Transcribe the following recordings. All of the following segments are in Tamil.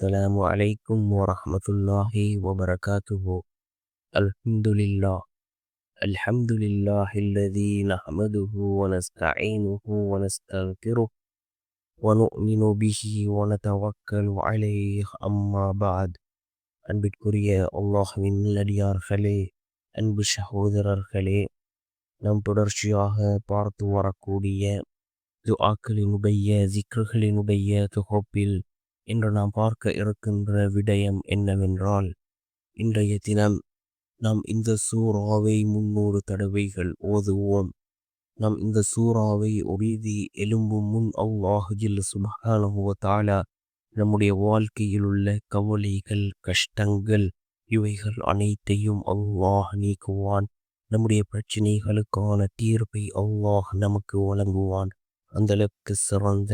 السلام عليكم ورحمة الله وبركاته الحمد لله الحمد لله الذي نحمده ونستعينه ونستغفره ونؤمن به ونتوكل عليه أما بعد அன்பிற்குரிய அல்லாஹுவின் நல்லடியார்களே அன்பு சகோதரர்களே நாம் தொடர்ச்சியாக பார்த்து வரக்கூடிய துஆக்களினுடைய ஜிக்ருகளினுடைய தொகுப்பில் இன்று நாம் பார்க்க இருக்கின்ற விடயம் என்னவென்றால் இன்றைய தினம் நாம் இந்த சூறாவை முன்னூறு தடவைகள் ஓதுவோம். நாம் இந்த சூறாவை ஒழுதி எலும்பும் முன் அல்லாஹு ஜில் தாலா நம்முடைய வாழ்க்கையில் உள்ள கவலைகள் கஷ்டங்கள் இவைகள் அனைத்தையும் அவ்வாக நீக்குவான். நம்முடைய பிரச்சனைகளுக்கான தீர்ப்பை அல்லாஹ் நமக்கு வழங்குவான். அந்தளவுக்கு சிறந்த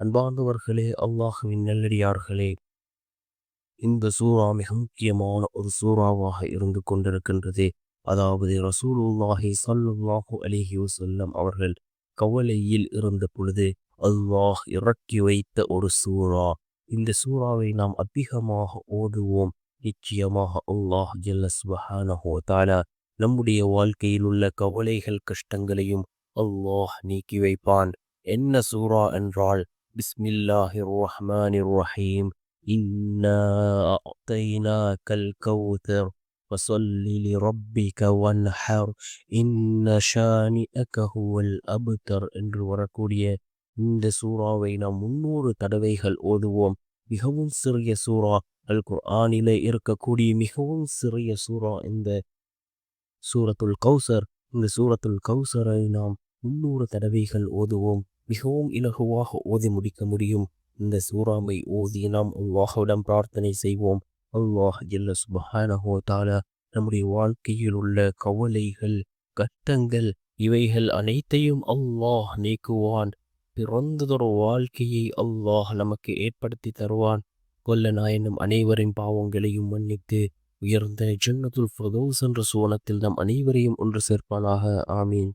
அன்பார்ந்தவர்களே அல்லாஹுவின் நல்லடியார்களே இந்த சூறா மிக முக்கியமான ஒரு சூறாவாக இருந்து கொண்டிருக்கின்றது. அதாவது ரசூலுல்லாஹி சல்லுல்லாஹு அலிஹி வசல்லம் அவர்கள் கவலையில் இருந்த பொழுது அல்லாஹ் இறக்கி வைத்த ஒரு சூறா. இந்த சூறாவை நாம் அதிகமாக ஓதுவோம். நிச்சயமாக அல்லாஹ் ஜல்ல நம்முடைய வாழ்க்கையில் உள்ள கவலைகள் கஷ்டங்களையும் அல்லாஹ் நீக்கி வைப்பான். என்ன சூரா என்றால் பிஸ்மில்லாஹிர் ரஹ்மானிர் ரஹீம் இன்னா அஅதைனாக்கல் கௌதர் فصل لربك وانحر إن شانئك هو الأبتر என்று வரக்கூடிய இந்த சூறாவை நாம் முன்னூறு தடவைகள் ஓதுவோம் மிகவும் சிறிய சூறா அல் குர்ஆனிலே இருக்கக்கூடிய மிகவும் சிறிய சூறா இந்த சூரத்துல் கௌசர் இந்த சூரத்துல் கௌசரை நாம் முன்னூறு தடவைகள் ஓதுவோம் மிகவும் இலகுவாக ஓதி முடிக்க முடியும். இந்த சூறாவை ஓதி நாம் அல்லாஹுடன் பிரார்த்தனை செய்வோம். அல்லாஹ் ஜெல்ல சுபஹானஹோ தாலா நம்முடைய வாழ்க்கையில் உள்ள கவலைகள் கஷ்டங்கள் இவைகள் அனைத்தையும் அல்லாஹ் நீக்குவான். பிறந்ததொரு வாழ்க்கையை அல்லாஹ் நமக்கு ஏற்படுத்தி தருவான். கொல்ல நாயனும் அனைவரின் பாவங்களையும் மன்னித்து உயர்ந்த ஜன்னத்துல் ஃபதோஸ் என்ற சோனத்தில் நம் அனைவரையும் ஒன்று சேர்ப்பானாக. ஆமீன்.